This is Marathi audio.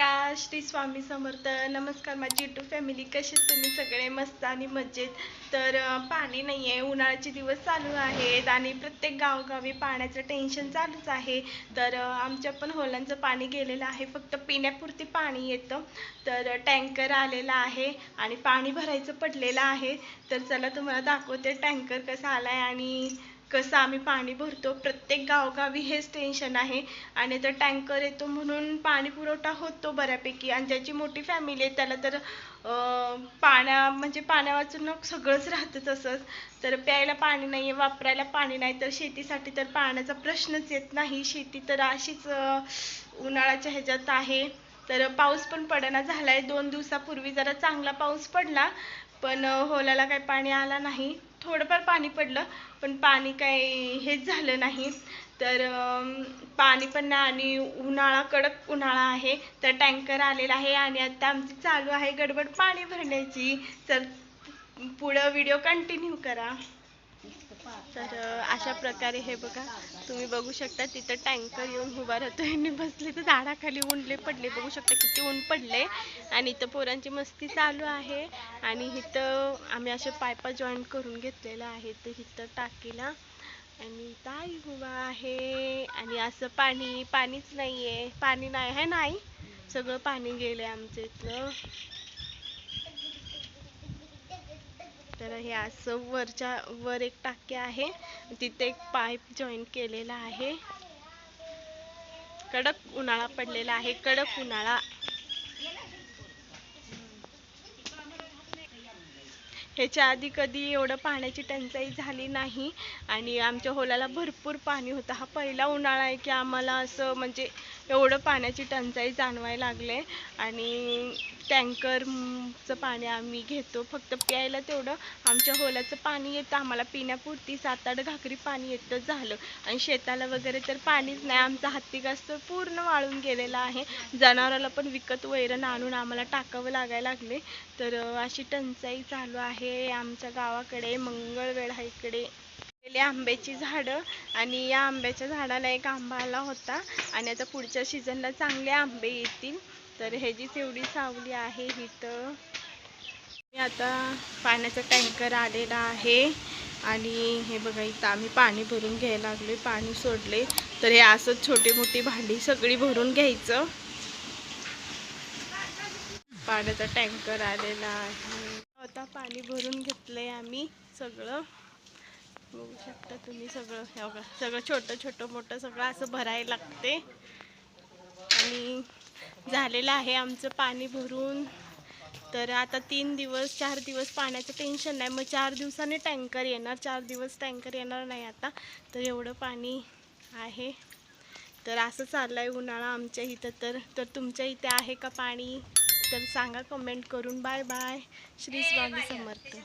नमस्कार श्री स्वामी समर्थ. नमस्कार माझी यूट्यूब फॅमिली कसे तुम्ही? सगळे मस्त आणि मजेत. तर पाणी नाही आहे उन्हाळ्याचे दिवस चालू आहेत आणि प्रत्येक गावोगावी पाण्याचं टेन्शन चालूच आहे. तर आमच्या पण होलांचं पाणी गेलेलं आहे. फक्त पिण्यापुरती पाणी येतं. तर टँकर आलेला आहे आणि पाणी भरायचं पडलेलं आहे. तर चला तुम्हाला दाखवते टँकर कसा आलाय आणि कसं आम्ही पाणी भरतो प्रत्येक गावोगावी हेच टेन्शन आहे. आणि तर टँकर येतो म्हणून पाणी पुरवठा होतो बऱ्यापैकी. आणि ज्याची मोठी फॅमिली आहे त्याला तर पाण्या म्हणजे पाण्या वाचून सगळंच राहतं तसंच. तर प्यायला पाणी नाही आहे वापरायला पाणी नाही तर शेतीसाठी तर पाण्याचा प्रश्नच येत नाही. शेती तर अशीच उन्हाळ्याच्या ह्याच्यात आहे. तर पाऊस पण पडेना झालाय. दोन दिवसापूर्वी जरा चांगला पाऊस पडला पण होलाला काही पाणी आला नाही. थोडंफार पाणी पडलं पण पाणी काही हेच झालं नाही. तर पाणी पण नाही आणि उन्हाळा कडक उन्हाळा आहे. तर टँकर आलेला आहे आणि आता आमची चालू आहे गडबड पाणी भरण्याची. तर पुढं व्हिडिओ कंटिन्यू करा. तर अशा प्रकारे हे बघा तुम्ही बघू शकता तिथं टँकर येऊन उभा राहतो यांनी बसले तर झाडाखाली उंडले पडले. बघू शकता किती ऊन पडले. आणि इथं पोरांची मस्ती चालू आहे. आणि इथं आम्ही असे पायपा जॉईंट करून घेतलेलं आहे. तर इथं टाकीला. आणि ताई उभा आहे. आणि असं पाणी पाणीच नाही आहे पाणी नाही आहे नाही? सगळं पाणी गेलंय आमच्या इथलं. तर हे असं वरच्या वर एक टाकी आहे. तिथे एक पाईप जॉईन केलेला आहे. कडक उन्हाळा पडलेला आहे. कडक उन्हाळा ह्याच्या आधी कधी एवढं पाण्याची टंचाई झाली नाही. आणि आमच्या होलाला भरपूर पाणी होतं. हा पहिला उन्हाळा आहे की आम्हाला असं म्हणजे एवढं पाण्याची टंचाई जाणवायला लागले. आणि टँकरचं पाणी आम्ही घेतो. फक्त प्यायला तेवढं. आमच्या होलाचं पाणी येतं. आम्हाला पिण्यापुरती सात आठ घाकरी पाणी येतं झालं. आणि शेताला वगैरे तर पाणीच नाही. आमचा हत्ती घास तर पूर्ण वाळून गेलेला आहे. जनावराला पण विकत वैरण आणून आम्हाला टाकावं लागायला लागले. तर अशी टंचाई चालू आहे. आमच्या गावाकडे मंगळवेढा इकडे आंब्याची झाडं. आणि या आंब्याच्या झाडाला एक आंबा आला होता. आणि आता पुढच्या सीझनला चांगले आंबे येतील. तर ह्याचीच एवढी सावली आहे इथं. आता पाण्याचा टँकर आलेला आहे. आणि हे बघा इथं आम्ही पाणी भरून घ्यायला लागलो पाणी सोडले तर हे असंच छोटी मोठी भांडी सगळी भरून घ्यायचं. पाण्याचा टँकर आलेला आहे. पाणी भरून घेतलं आहे आम्ही सगळं. बघू शकता तुम्ही सगळं. हे बघा सगळं छोटं छोटं मोठं सगळं असं भरायला लागते आणि झालेलं आहे आमचं पाणी भरून. तर आता तीन दिवस चार दिवस पाण्याचं टेन्शन नाही. मग चार दिवसाने टँकर येणार. चार दिवस टँकर येणार नाही आता. तर एवढं पाणी आहे. तर असं चाललं आहे उन्हाळा आमच्या इथं. तर तर तुमच्या इथे आहे का पाणी? तर सांगा कमेंट करून. Bye bye Shri Swami Samarth.